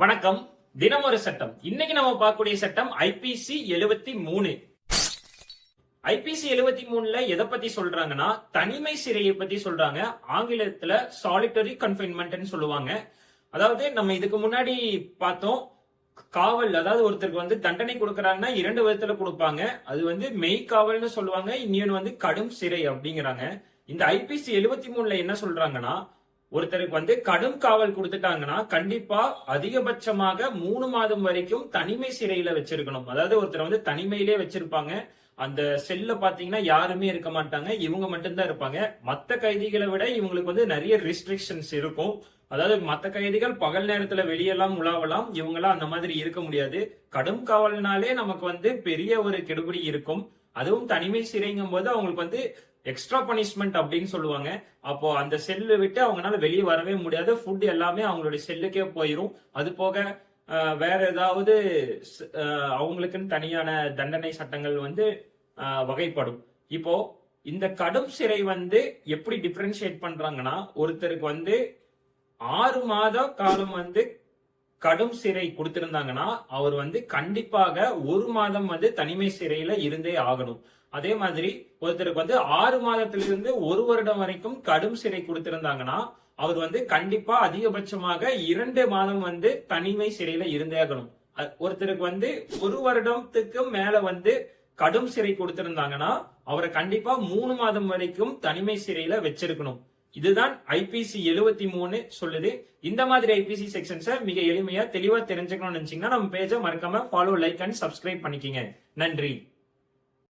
வணக்கம். தினம் ஒரு சட்டம். இன்னைக்கு நம்ம பார்க்கக்கூடிய சட்டம் ஐபிசி எழுபத்தி மூணு. ஐபிசி எழுபத்தி மூணுல எதை பத்தி சொல்றாங்கன்னா தனிமை சிறையை பத்தி சொல்றாங்க. ஆங்கிலத்துல சாலிட்டரி கன்ஃபைன்மெண்ட்னு சொல்லுவாங்க. அதாவது நம்ம இதுக்கு முன்னாடி பார்த்தோம் காவல் அதாவது ஒருத்தருக்கு வந்து தண்டனை கொடுக்கறாங்கன்னா இரண்டு விதத்துல கொடுப்பாங்க. அது வந்து மெய் காவல்னு சொல்லுவாங்க இன்னொன்னு வந்து கடும் சிறை அப்படிங்கிறாங்க. இந்த ஐபிசி எழுபத்தி மூணுல என்ன சொல்றாங்கன்னா ஒருத்தருக்கு வந்து கடும் காவல் கொடுத்துட்டாங்கன்னா கண்டிப்பா அதிகபட்சமாக மூணு மாதம் வரைக்கும் தனிமை சிறையில வச்சிருக்கணும். அதாவது ஒருத்தர் வந்து தனிமையிலே வச்சிருப்பாங்க. அந்த செல்ல பாத்தீங்கன்னா யாருமே இருக்க மாட்டாங்க. இவங்க மட்டும்தான் இருப்பாங்க. மத்த கைதிகளை விட இவங்களுக்கு வந்து நிறைய ரெஸ்ட்ரிக்ஷன்ஸ் இருக்கும். அதாவது மத்த கைதிகள் பகல் நேரத்துல வெளியெல்லாம் உலாவலாம். இவங்கெல்லாம் அந்த மாதிரி இருக்க முடியாது. கடும் காவல்னாலே நமக்கு வந்து பெரிய ஒரு கெடுபிடி இருக்கும். அதுவும் தனிமை சிறைங்கும் போது அவங்களுக்கு வந்து எக்ஸ்ட்ரா பனிஷ்மெண்ட் அப்படின்னு சொல்லுவாங்க. அப்போ அந்த செல்லு விட்டு அவங்களால வெளியே வரவே முடியாது. ஃபுட் எல்லாமே அவங்களுடைய செல்லுக்கே போயிடும் அது போக வேற ஏதாவது அவங்களுக்குன்னு தனியான தண்டனை சட்டங்கள் வந்து வகைப்படும். இப்போ இந்த கடும் சிறை வந்து எப்படி டிஃபரன்ஷியேட் பண்றாங்கன்னா ஒருத்தருக்கு வந்து ஆறு மாத காலம் வந்து கடும் சிறை கொடுத்திருந்தாங்கன்னா அவர் வந்து கண்டிப்பாக ஒரு மாதம் வந்து தனிமை சிறையில இருந்தே ஆகணும். அதே மாதிரி ஒருத்தருக்கு வந்து ஆறு மாதத்திலிருந்து ஒரு வருடம் வரைக்கும் கடும் சிறை கொடுத்திருந்தாங்கன்னா அவர் வந்து கண்டிப்பா அதிகபட்சமாக இரண்டு மாதம் வந்து தனிமை சிறையில இருந்தே ஆகணும். ஒருத்தருக்கு வந்து ஒரு வருடத்துக்கு மேல வந்து கடும் சிறை கொடுத்திருந்தாங்கன்னா அவரை கண்டிப்பா மூணு மாதம் வரைக்கும் தனிமை சிறையில வச்சிருக்கணும். இதுதான் ஐபிசி எழுபத்தி மூணு சொல்லுது. இந்த மாதிரி ஐபிசி செக்ஷன்ஸை மிக எளிமையா தெளிவா தெரிஞ்சுக்கணும்னு நினைச்சீங்கன்னா நம்ம பேஜை மறக்காம ஃபாலோ லைக் அண்ட் சப்ஸ்கிரைப் பண்ணிக்கிங்க. நன்றி.